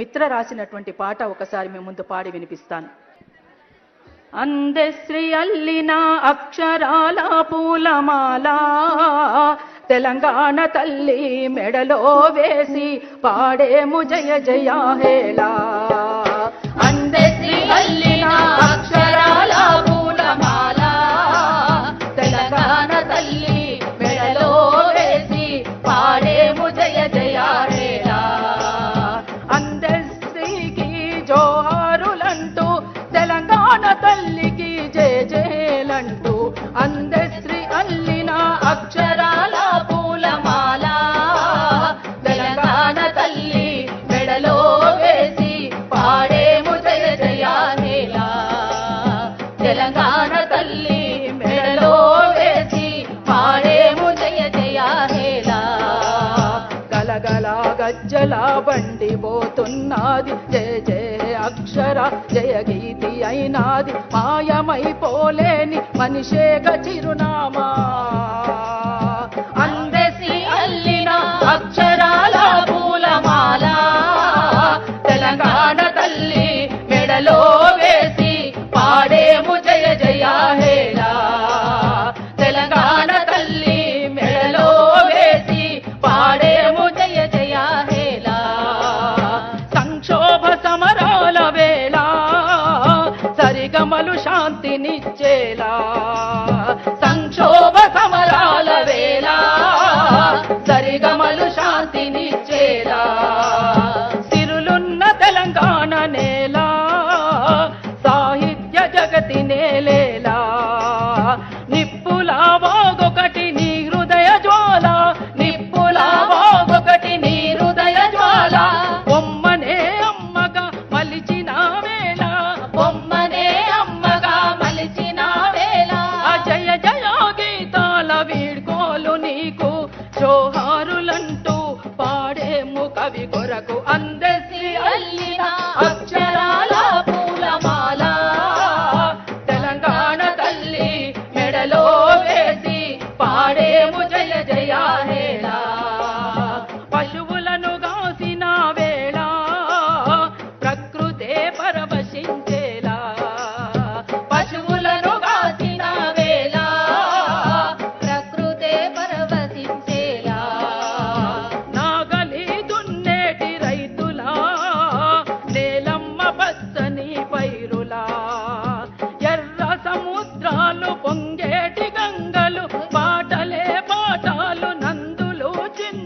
మిత్ర రాసినటువంటి పాట ఒకసారి మీ ముందు పాడి వినిపిస్తాను. అందశ్రీ అల్లిన అక్షరాల పూలమాల తెలంగాణ తల్లి మెడలో వేసి పాడేము జయ జయ హేలా మన తల్లికి జయ జయలంటూ అందశ్రీ అల్లిన అక్షరాల పూలమాల. తెలంగాణ తల్లి మెడలో వేసి పాడేము జయ జయ తెలంగాణ జలా బండి పోతున్నది. జయ జయ అక్షర జయ గీతి అయినాది. మాయమైపోలేని మనిషేగ చిరునామా. శాంతినిచ్చేలా సంక్షోభ సమరాల వేళ సరిగమలు శాంతినిచ్చేలా సిరులున్న తెలంగాణ నేల సాహిత్య జగతి నేలే అందసి అల్లిన అక్షరాల పూలమాల. తెలంగాణ తల్లి మెడలో వేసి పాడేము జయ జయ హేళా didn't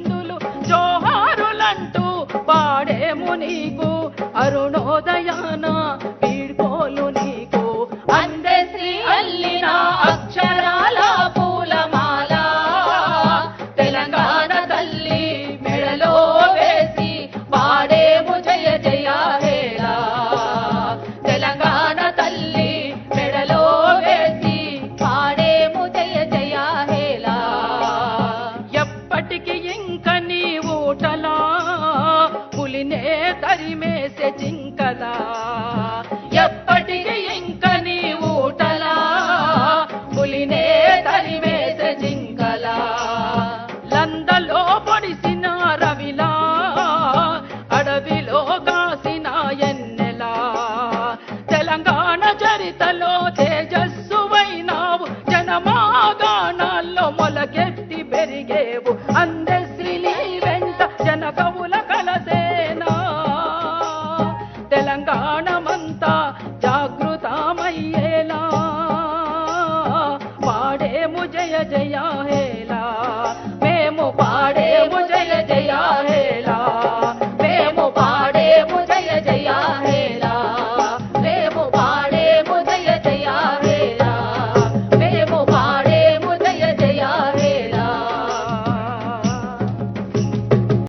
తరిమేసే జింకలా ఎప్పటికి ఇంక నీ ఊటలా. పులినే తరిమేసే జింకలా లందలో పొడిసిన రవిలా. అడవిలో కాసిన ఎన్నెలా. తెలంగాణ చరితలో తేజస్సువైనావు జనమాగాణాల్లో మొలకెత్తి పెరిగేవు.